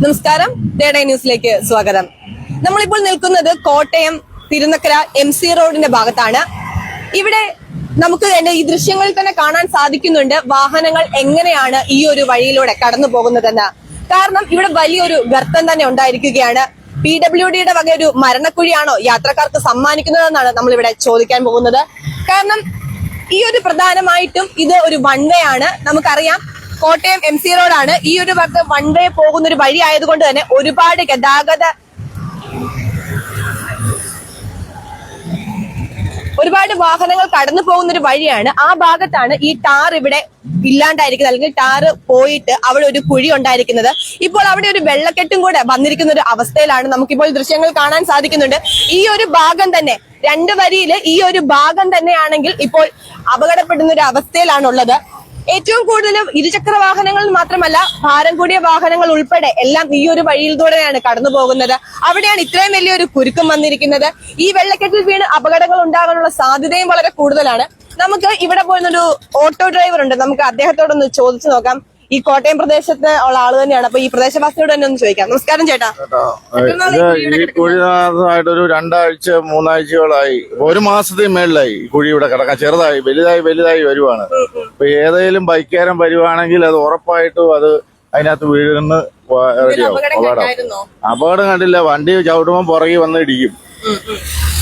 നമസ്കാരം. ഡേഡേ ന്യൂസിലേക്ക് സ്വാഗതം. നമ്മളിപ്പോൾ നിൽക്കുന്നത് കോട്ടയം തിരുനക്കര എം സി റോഡിന്റെ ഭാഗത്താണ്. ഇവിടെ നമുക്ക് തന്നെ ഈ ദൃശ്യങ്ങളിൽ തന്നെ കാണാൻ സാധിക്കുന്നുണ്ട് വാഹനങ്ങൾ എങ്ങനെയാണ് ഈ ഒരു വഴിയിലൂടെ കടന്നു പോകുന്നതെന്ന്. കാരണം ഇവിടെ വലിയൊരു ഗർത്തം തന്നെ ഉണ്ടായിരിക്കുകയാണ്. പി ഡബ്ല്യു ഡിയുടെ വക ഒരു മരണക്കുഴിയാണോ യാത്രക്കാർക്ക് സമ്മാനിക്കുന്നതെന്നാണ് നമ്മൾ ഇവിടെ ചോദിക്കാൻ പോകുന്നത്. കാരണം ഈ ഒരു പ്രധാനമായിട്ടും ഇത് ഒരു വൺ വേ ആണ്. നമുക്കറിയാം കോട്ടയം എം സി റോഡാണ്. ഈ ഒരു ഭാഗത്ത് വൺ വേ പോകുന്ന ഒരു വഴി ആയതുകൊണ്ട് തന്നെ ഒരുപാട് ഗതാഗത ഒരുപാട് വാഹനങ്ങൾ കടന്നു പോകുന്ന ഒരു വഴിയാണ്. ആ ഭാഗത്താണ് ഈ ടാർ ഇവിടെ ഇല്ലാണ്ടായിരിക്കുന്നത്. അല്ലെങ്കിൽ ടാറ് പോയിട്ട് അവിടെ ഒരു കുഴി ഉണ്ടായിരിക്കുന്നത്. ഇപ്പോൾ അവിടെ ഒരു വെള്ളക്കെട്ടും കൂടെ വന്നിരിക്കുന്ന ഒരു അവസ്ഥയിലാണ് നമുക്കിപ്പോൾ ദൃശ്യങ്ങൾ കാണാൻ സാധിക്കുന്നുണ്ട്. ഈ ഒരു ഭാഗം തന്നെ രണ്ട് വരിയിൽ ഈ ഒരു ഭാഗം തന്നെയാണെങ്കിൽ ഇപ്പോൾ അപകടപ്പെടുന്ന ഒരു അവസ്ഥയിലാണുള്ളത്. ഏറ്റവും കൂടുതൽ ഇരുചക്ര വാഹനങ്ങൾ മാത്രമല്ല ഭാരം കൂടിയ വാഹനങ്ങൾ ഉൾപ്പെടെ എല്ലാം ഈ ഒരു വഴിയിലൂടെയാണ് കടന്നു പോകുന്നത്. അവിടെയാണ് ഇത്രയും വലിയൊരു കുരുക്കം വന്നിരിക്കുന്നത്. ഈ വെള്ളക്കെട്ടിൽ വീണ് അപകടങ്ങൾ ഉണ്ടാകാനുള്ള സാധ്യതയും വളരെ കൂടുതലാണ്. നമുക്ക് ഇവിടെ പോയിരുന്നൊരു ഓട്ടോ ഡ്രൈവർ ഉണ്ട് നമുക്ക് അദ്ദേഹത്തോടൊന്ന് ചോദിച്ചു നോക്കാം. ഈ കോട്ടയം പ്രദേശത്ത് ഉള്ള ആൾ തന്നെയാണ്. അപ്പൊ ഈ പ്രദേശവാസിയോട് തന്നെ ഒന്ന് ചോദിക്കാം. നമസ്കാരം ചേട്ടാ. ഈ കുഴി ഒരു രണ്ടാഴ്ച മൂന്നാഴ്ചകളായി ഒരു മാസത്തിന് മേളിലായി കുഴി ഇവിടെ കിടക്കാൻ. ചെറുതായി വലുതായി വലുതായി വരുവാണ്. അപ്പൊ ഏതെങ്കിലും ബൈക്കാരൻ വരുവാണെങ്കിൽ അത് ഉറപ്പായിട്ടും അത് അതിനകത്ത് വീഴുന്ന റെഡിയാവും. അപകടം അപകടം. കണ്ടില്ല. വണ്ടി ചവിട്ടുമ്പോൾ പുറകെ വന്ന് ഇടിക്കും.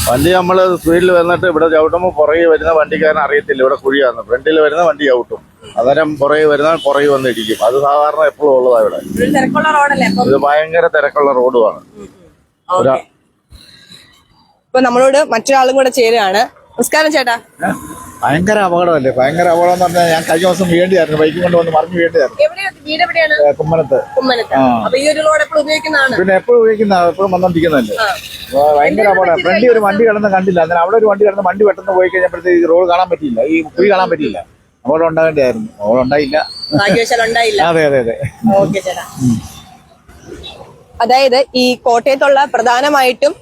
വണ്ടി നമ്മൾ സ്പീഡിൽ വന്നിട്ട് ഇവിടെ ചവിട്ടുമ്പോൾ പുറകെ വരുന്ന വണ്ടിക്കാരൻ അറിയത്തില്ല. ഇവിടെ കുഴിയാണ്. ഫ്രണ്ടിൽ വരുന്ന വണ്ടി ചവിട്ടും. അന്നേരം പുറകെ വരുന്ന പുറകെ വന്നിരിക്കും. ഇടിക്കും അത് സാധാരണ എപ്പോഴും ഉള്ളതാ ഇവിടെ. ഇത് ഭയങ്കര തിരക്കുള്ള റോഡുമാണ്. ഇപ്പൊ നമ്മളോട് മറ്റൊരാളും കൂടെ ചേരുകയാണ് നമസ്കാരം ചേട്ടാ. ഭയങ്കര അപകടമല്ലേ? ഭയങ്കര അപകടം എന്ന് പറഞ്ഞാൽ ഞാൻ കഴിഞ്ഞ ദിവസം വീണ്ടിയായിരുന്നു ബൈക്കും കൊണ്ട് വന്ന് മറിഞ്ഞു വീണ്ടിയായിരുന്നു വീട് എവിടെയാണ് കുമ്മനത്ത്. കുമ്മനത്ത്. അപ്പൊ ഈ ഒരു റോഡ് എപ്പോഴും ഉപയോഗിക്കുന്നതാണ്? പിന്നെ എപ്പോഴും ഉപയോഗിക്കുന്ന എപ്പോഴും വന്നോണ്ടിരിക്കുന്നതല്ലേ? ഭയങ്കര അപകടം. ഫ്രണ്ടി ഒരു വണ്ടി കിടന്ന് കണ്ടില്ല. അങ്ങനെ അവിടെ ഒരു വണ്ടി കിടന്ന് വണ്ടി പെട്ടെന്ന് പോയി കഴിഞ്ഞപ്പോഴത്തേക്ക് ഈ റോഡ് കാണാൻ പറ്റിയില്ല. ഈ കുഴി കാണാൻ പറ്റിയില്ല. അപകടം ഉണ്ടാകേണ്ടായിരുന്നു അപകടം ഉണ്ടായില്ല. അതെ അതെ അതെ. ഓക്കെ ചേട്ടാ. അതായത് ഈ കോട്ടയത്തുള്ള പ്രധാനമായിട്ടും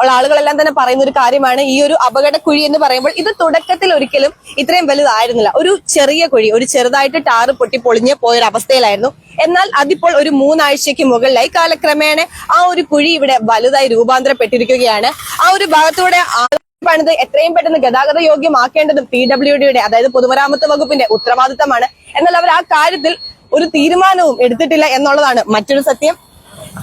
ഉള്ള ആളുകളെല്ലാം തന്നെ പറയുന്ന ഒരു കാര്യമാണ് ഈ ഒരു അപകട കുഴി എന്ന് പറയുമ്പോൾ ഇത് തുടക്കത്തിൽ ഒരിക്കലും ഇത്രയും വലുതായിരുന്നില്ല. ഒരു ചെറിയ കുഴി ഒരു ചെറുതായിട്ട് ടാറ് പൊട്ടി പൊളിഞ്ഞ് പോയൊരു അവസ്ഥയിലായിരുന്നു എന്നാൽ അതിപ്പോൾ ഒരു മൂന്നാഴ്ചയ്ക്ക് മുകളിലായി കാലക്രമേണ ആ ഒരു കുഴി ഇവിടെ വലുതായി രൂപാന്തരപ്പെട്ടിരിക്കുകയാണ്. ആ ഒരു ഭാഗത്തൂടെ പണിത് എത്രയും പെട്ടെന്ന് ഗതാഗത യോഗ്യമാക്കേണ്ടതും പി ഡബ്ല്യു ഡിയുടെ അതായത് പൊതുമരാമത്ത് വകുപ്പിന്റെ ഉത്തരവാദിത്തമാണ്. എന്നാൽ അവർ ആ കാര്യത്തിൽ ഒരു തീരുമാനവും എടുത്തിട്ടില്ല എന്നുള്ളതാണ് മറ്റൊരു സത്യം.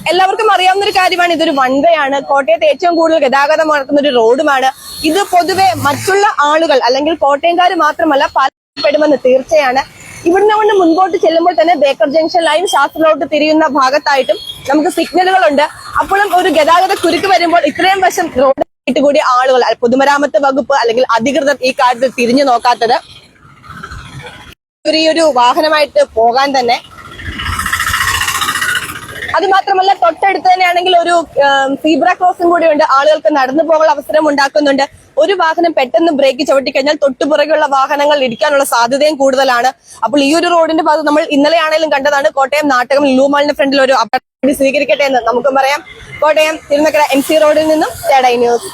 എല്ലാവർക്കും അറിയാവുന്ന ഒരു കാര്യമാണ് ഇതൊരു വൺ വേ ആണ്. കോട്ടയത്ത് ഏറ്റവും കൂടുതൽ ഗതാഗതം നടക്കുന്ന ഒരു റോഡുമാണ്. ഇത് പൊതുവെ മറ്റുള്ള ആളുകൾ അല്ലെങ്കിൽ കോട്ടയംകാർ മാത്രമല്ല പാലപ്പെടുമെന്ന് തീർച്ചയാണ്. ഇവിടുന്ന് കൊണ്ട് മുൻപോട്ട് ചെല്ലുമ്പോൾ തന്നെ ബേക്കർ ജംഗ്ഷൻ ലൈൻ ശാസ്ത്രലോട്ട് തിരിയുന്ന ഭാഗത്തായിട്ടും നമുക്ക് സിഗ്നലുകളുണ്ട് അപ്പോഴും ഒരു ഗതാഗത കുരുക്ക് വരുമ്പോൾ ഇത്രയും വശം റോഡ് കൂടി ആളുകൾ പൊതുമരാമത്ത് വകുപ്പ് അല്ലെങ്കിൽ അധികൃതർ ഈ കാര്യത്തിൽ തിരിഞ്ഞു നോക്കാത്തത്. ഒരു വാഹനമായിട്ട് പോകാൻ തന്നെ അത് മാത്രമല്ല തൊട്ടടുത്ത് തന്നെയാണെങ്കിൽ ഒരു സീബ്ര ക്രോസും കൂടി ഉണ്ട് ആളുകൾക്ക് നടന്നു പോകാനുള്ള അവസരം ഉണ്ടാക്കുന്നുണ്ട്. ഒരു വാഹനം പെട്ടെന്ന് ബ്രേക്ക് ചവിട്ടിക്കഴിഞ്ഞാൽ തൊട്ടുപുറകെയുള്ള വാഹനങ്ങൾ ഇടിക്കാനുള്ള സാധ്യതയും കൂടുതലാണ്. അപ്പോൾ ഈ ഒരു റോഡിന്റെ ഭാഗത്ത് നമ്മൾ ഇന്നലെയാണെങ്കിലും കണ്ടതാണ്. കോട്ടയം നാട്ടകം ലൂമാളിന്റെ ഫ്രണ്ടിൽ ഒരു അപകടം സ്വീകരിക്കട്ടെ എന്ന് നമുക്കും പറയാം. കോട്ടയം തിരുനക്കര എം സി റോഡിൽ നിന്നും ചേടൈ ന്യൂസ്.